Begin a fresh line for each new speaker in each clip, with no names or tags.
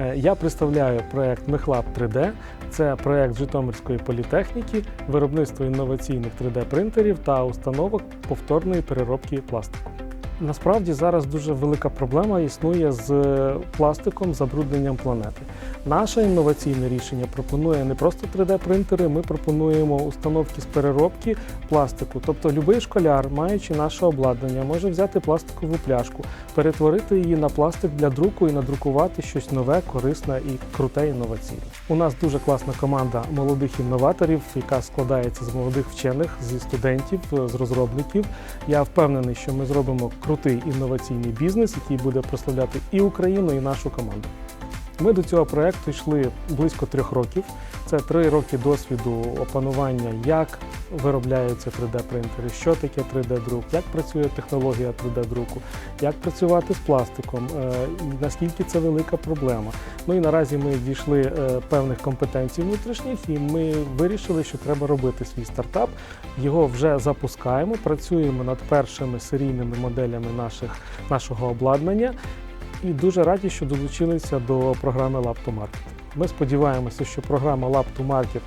Е, Я представляю проект Мехлаб 3D. Це проект Житомирської політехніки, виробництво інноваційних 3D-принтерів та установок повторної переробки пластику. Насправді зараз дуже велика проблема існує з пластиком, забрудненням планети. Наше інноваційне рішення пропонує не просто 3D-принтери, ми пропонуємо установки з переробки пластику. Тобто будь-який школяр, маючи наше обладнання, може взяти пластикову пляшку, перетворити її на пластик для друку і надрукувати щось нове, корисне і круте інноваційне. У нас дуже класна команда молодих інноваторів, яка складається з молодих вчених, зі студентів, з розробників. Я впевнений, що ми зробимо крутий інноваційний бізнес, який буде прославляти і Україну, і нашу команду. Ми до цього проекту йшли близько трьох років. Це три роки досвіду опанування, як виробляються 3D-принтери, що таке 3D-друк, як працює технологія 3D-друку, як працювати з пластиком, е, наскільки це велика проблема. Ну і наразі ми дійшли е, певних компетенцій внутрішніх, і ми вирішили, що треба робити свій стартап. Його вже запускаємо, працюємо над першими серійними моделями наших, нашого обладнання. І дуже раді, що долучилися до програми Lab to Market. Ми сподіваємося, що програма Lab to Market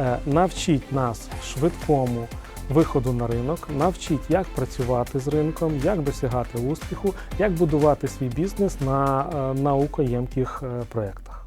е, навчить нас швидкому виходу на ринок, навчить, як працювати з ринком, як досягати успіху, як будувати свій бізнес на е, наукоємких е, проєктах.